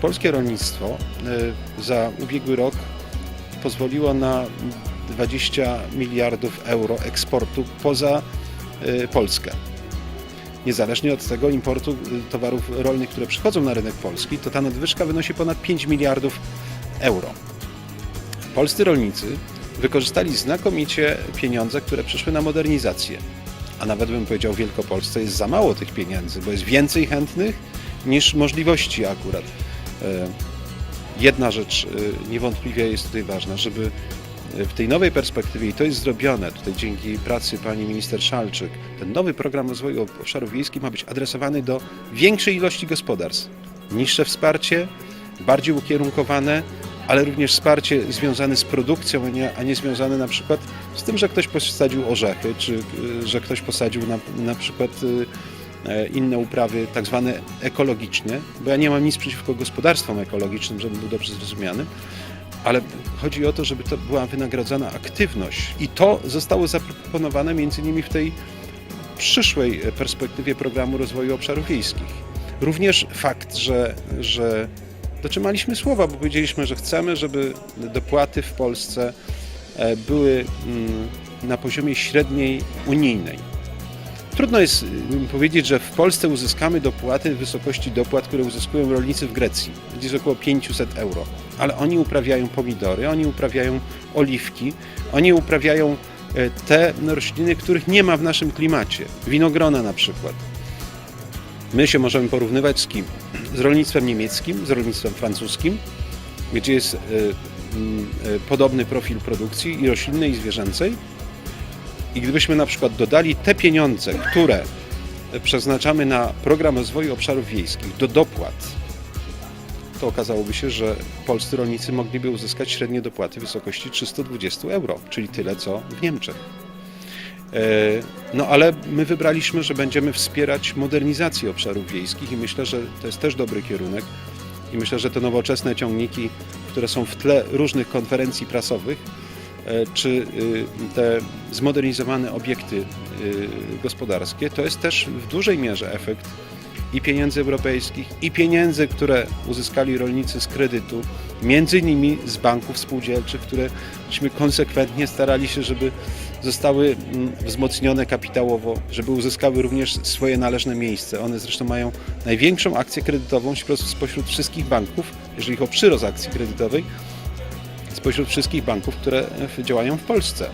polskie rolnictwo y, za ubiegły rok pozwoliło na 20 miliardów euro eksportu poza y, Polskę. Niezależnie od tego importu y, towarów rolnych, które przychodzą na rynek polski, to ta nadwyżka wynosi ponad 5 miliardów euro. Polscy rolnicy wykorzystali znakomicie pieniądze, które przyszły na modernizację. A nawet bym powiedział, w Wielkopolsce jest za mało tych pieniędzy, bo jest więcej chętnych niż możliwości akurat. E, Jedna rzecz e, niewątpliwie jest tutaj ważna, żeby e, w tej nowej perspektywie, i to jest zrobione tutaj dzięki pracy pani minister Szalczyk, ten nowy program rozwoju obszarów wiejskich ma być adresowany do większej ilości gospodarstw. Niższe wsparcie, bardziej ukierunkowane, ale również wsparcie związane z produkcją, a nie, związane na przykład z tym, że ktoś posadził orzechy, czy że ktoś posadził na, na przykład inne uprawy tak zwane ekologiczne, bo ja nie mam nic przeciwko gospodarstwom ekologicznym, żeby był dobrze zrozumiany, ale chodzi o to, żeby to była wynagradzana aktywność i to zostało zaproponowane między innymi w tej przyszłej perspektywie programu rozwoju obszarów wiejskich. Również fakt, że, że dotrzymaliśmy słowa, bo powiedzieliśmy, że chcemy, żeby dopłaty w Polsce e, były mm, na poziomie średniej unijnej. Trudno jest mm, powiedzieć, że w Polsce uzyskamy dopłaty w wysokości dopłat, które uzyskują rolnicy w Grecji, gdzie jest około 500 euro. Ale oni uprawiają pomidory, oni uprawiają oliwki, oni uprawiają e, te rośliny, których nie ma w naszym klimacie. Winogrona na przykład. My się możemy porównywać z kim? Z rolnictwem niemieckim, z rolnictwem francuskim, gdzie jest e, e, podobny profil produkcji i roślinnej, i zwierzęcej. I gdybyśmy na przykład dodali te pieniądze, które przeznaczamy na program rozwoju obszarów wiejskich do dopłat, to okazałoby się, że polscy rolnicy mogliby uzyskać średnie dopłaty w wysokości 320 euro, czyli tyle co w Niemczech. E, No ale my wybraliśmy, że będziemy wspierać modernizację obszarów wiejskich i myślę, że to jest też dobry kierunek. I myślę, że te nowoczesne ciągniki, które są w tle różnych konferencji prasowych, czy y, te zmodernizowane obiekty y, gospodarskie, to jest też w dużej mierze efekt i pieniędzy europejskich, i pieniędzy, które uzyskali rolnicy z kredytu, między innymi z banków spółdzielczych, które myśmy konsekwentnie starali się, żeby zostały mm, wzmocnione kapitałowo, żeby uzyskały również swoje należne miejsce. One zresztą mają największą akcję kredytową spośród wszystkich banków, jeżeli chodzi o przyrost akcji kredytowej, spośród wszystkich banków, które działają w Polsce.